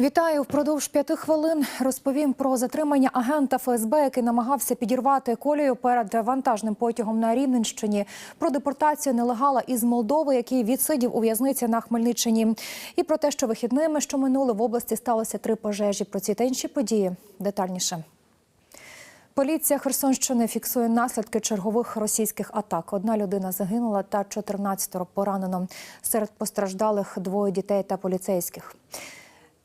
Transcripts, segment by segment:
Вітаю впродовж п'яти хвилин. Розповім про затримання агента ФСБ, який намагався підірвати колію перед вантажним потягом на Рівненщині. Про депортацію нелегала із Молдови, який відсидів у в'язниці на Хмельниччині. І про те, що вихідними, що минули в області, сталося три пожежі. Про ці та інші події детальніше. Поліція Херсонщини фіксує наслідки чергових російських атак. Одна людина загинула та 14 поранено. Серед постраждалих двоє дітей та поліцейських.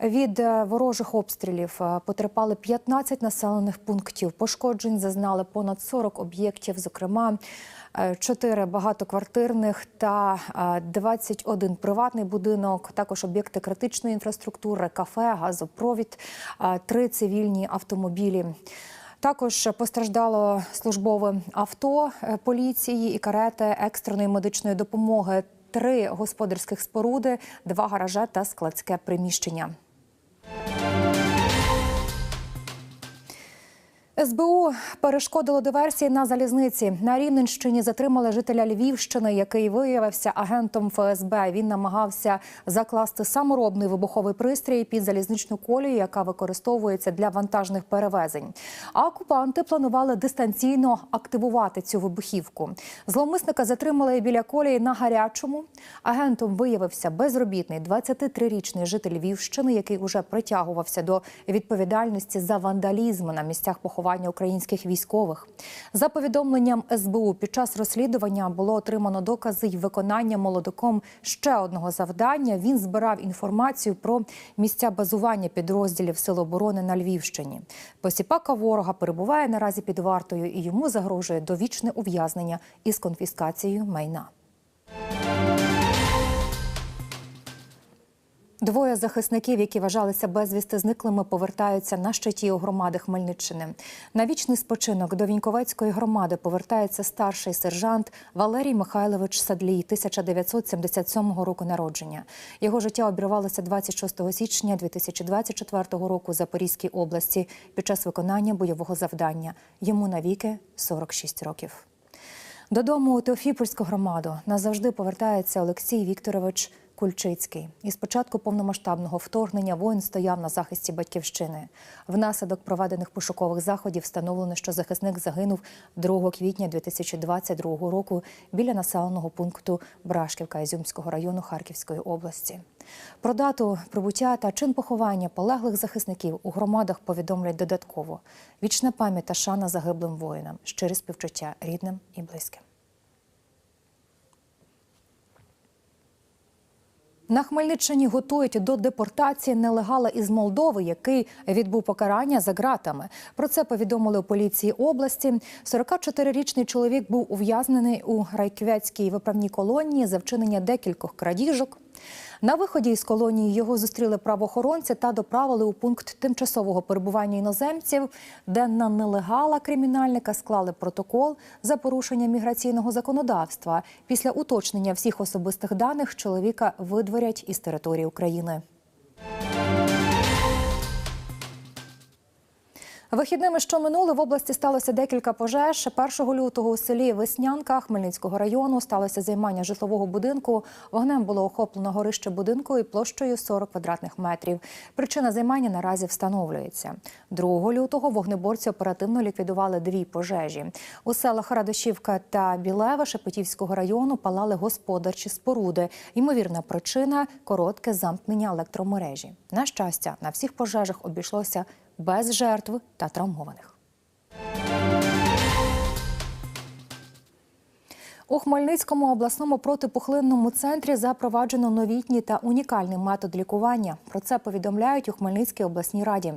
Від е, ворожих обстрілів е, потерпали 15 населених пунктів. Пошкоджень зазнали понад 40 об'єктів, зокрема. 4 багатоквартирних та е, 21 приватний будинок, також об'єкти критичної інфраструктури, кафе, газопровід, 3 цивільні автомобілі. Також постраждало службове авто е, поліції і карети екстреної медичної допомоги, три господарських споруди, два гаража та складське приміщення. СБУ перешкодило диверсії на залізниці. На Рівненщині затримали жителя Львівщини, який виявився агентом ФСБ. Він намагався закласти саморобний вибуховий пристрій під залізничну колію, яка використовується для вантажних перевезень. А окупанти планували дистанційно активувати цю вибухівку. Зловмисника затримали біля колії на гарячому. Агентом виявився безробітний 23-річний житель Львівщини, який уже притягувався до відповідальності за вандалізм на місцях поховання українських військових. За повідомленням СБУ, під час розслідування було отримано докази й виконання молодиком ще одного завдання. Він збирав інформацію про місця базування підрозділів Сил оборони на Львівщині. Посіпака ворога перебуває наразі під вартою і йому загрожує довічне ув'язнення із конфіскацією майна. Двоє захисників, які вважалися безвісти зниклими, повертаються на щиті у громади Хмельниччини. На вічний спочинок до Віньковецької громади повертається старший сержант Валерій Михайлович Садлій, 1977 року народження. Його життя обірвалося 26 січня 2024 року у Запорізькій області під час виконання бойового завдання. Йому навіки 46 років. Додому у Теофіпольську громаду назавжди повертається Олексій Вікторович Кульчицький. Із початку повномасштабного вторгнення воїн стояв на захисті батьківщини. Внаслідок проведених пошукових заходів встановлено, що захисник загинув 2 квітня 2022 року біля населеного пункту Брашківка Ізюмського району Харківської області. Про дату прибуття та чин поховання полеглих захисників у громадах повідомлять додатково. Вічна пам'ять та шана загиблим воїнам, щире співчуття рідним і близьким. На Хмельниччині готують до депортації нелегала із Молдови, який відбув покарання за ґратами. Про це повідомили у поліції області. 44-річний чоловік був ув'язнений у Райквятській виправній колонії за вчинення декількох крадіжок. На виході із колонії його зустріли правоохоронці та доправили у пункт тимчасового перебування іноземців, де на нелегала кримінальника склали протокол за порушення міграційного законодавства. Після уточнення всіх особистих даних чоловіка видворять із території України. Вихідними, що минули, в області сталося декілька пожеж. 1 лютого у селі Веснянка Хмельницького району сталося займання житлового будинку. Вогнем було охоплено горище будинку і площею 40 квадратних метрів. Причина займання наразі встановлюється. 2 лютого вогнеборці оперативно ліквідували дві пожежі. У селах Радошівка та Білева Шепетівського району палали господарчі споруди. Ймовірна причина коротке замкнення електромережі. На щастя, на всіх пожежах обійшлося без жертв та травмованих. У Хмельницькому обласному протипухлинному центрі запроваджено новітній та унікальний метод лікування. Про це повідомляють у Хмельницькій обласній раді.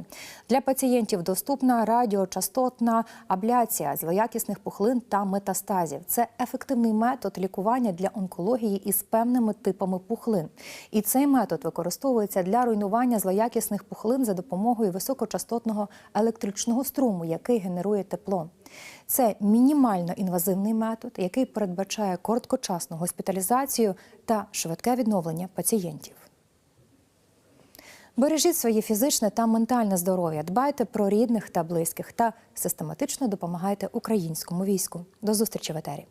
Для пацієнтів доступна радіочастотна абляція злоякісних пухлин та метастазів. Це ефективний метод лікування для онкології із певними типами пухлин. І цей метод використовується для руйнування злоякісних пухлин за допомогою високочастотного електричного струму, який генерує тепло. Це мінімально інвазивний метод, який передбачає короткочасну госпіталізацію та швидке відновлення пацієнтів. Бережіть своє фізичне та ментальне здоров'я, дбайте про рідних та близьких та систематично допомагайте українському війську. До зустрічі в етері.